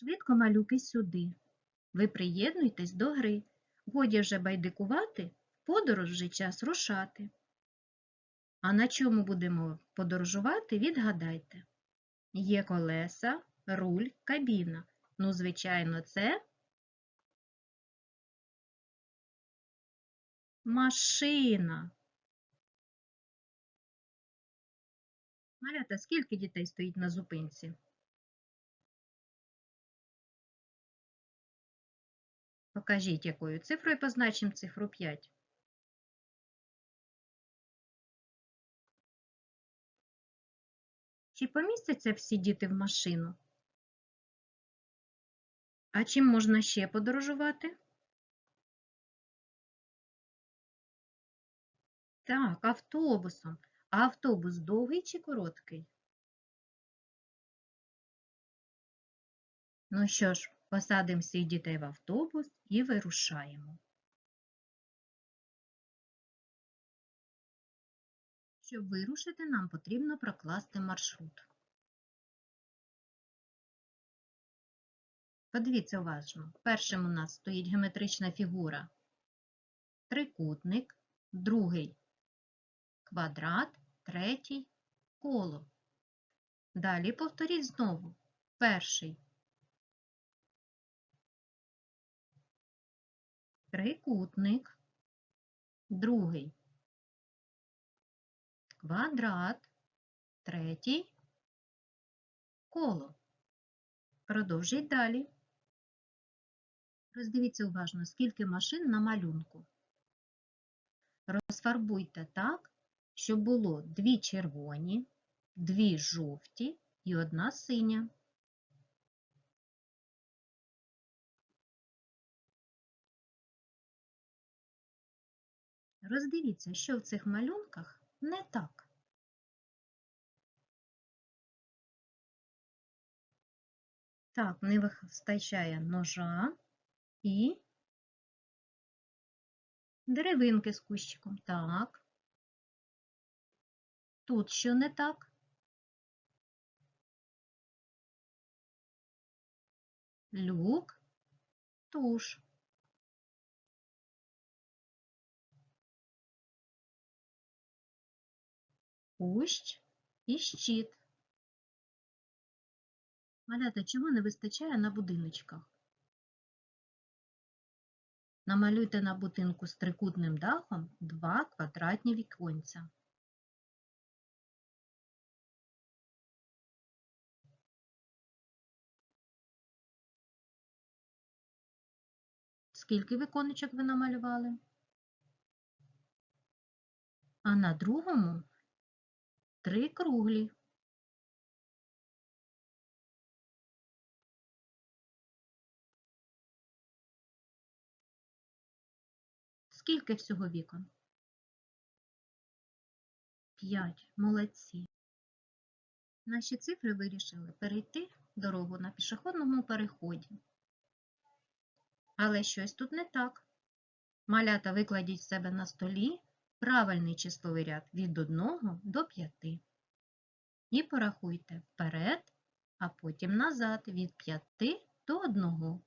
Швидко малюки сюди. Ви приєднуйтесь до гри. Годі вже байдикувати, подорож вже час рушати. А на чому будемо подорожувати, відгадайте. Є колеса, руль, кабіна. Ну, звичайно, це машина. Малята, скільки дітей стоїть на зупинці? Покажіть, якою цифрою позначимо цифру 5. Чи помістяться всі діти в машину? А чим можна ще подорожувати? Так, автобусом. А автобус довгий чи короткий? Ну що ж, посадимо всіх дітей в автобус і вирушаємо. Щоб вирушити, нам потрібно прокласти маршрут. Подивіться уважно. Першим у нас стоїть геометрична фігура трикутник, другий квадрат, третій коло. Далі повторіть знову. Перший трикутник, другий квадрат, третій коло. Продовжіть далі. Роздивіться уважно, скільки машин на малюнку. Розфарбуйте так, щоб було дві червоні, дві жовті і одна синя. Роздивіться, що в цих малюнках не так. Так, не вистачає ножа і деревинки з кущиком. Так. Тут що не так? Люк, туш. Кущ і щит. Малята, чого не вистачає на будиночках? Намалюйте на будинку з трикутним дахом два квадратні віконця. Скільки віконечок ви намалювали? А на другому три круглі. Скільки всього вікон? П'ять. Молодці. Наші цифри вирішили перейти дорогу на пішохідному переході. Але щось тут не так. Малята викладіть себе на столі правильний числовий ряд від 1 до 5. І порахуйте вперед, а потім назад від 5 до 1.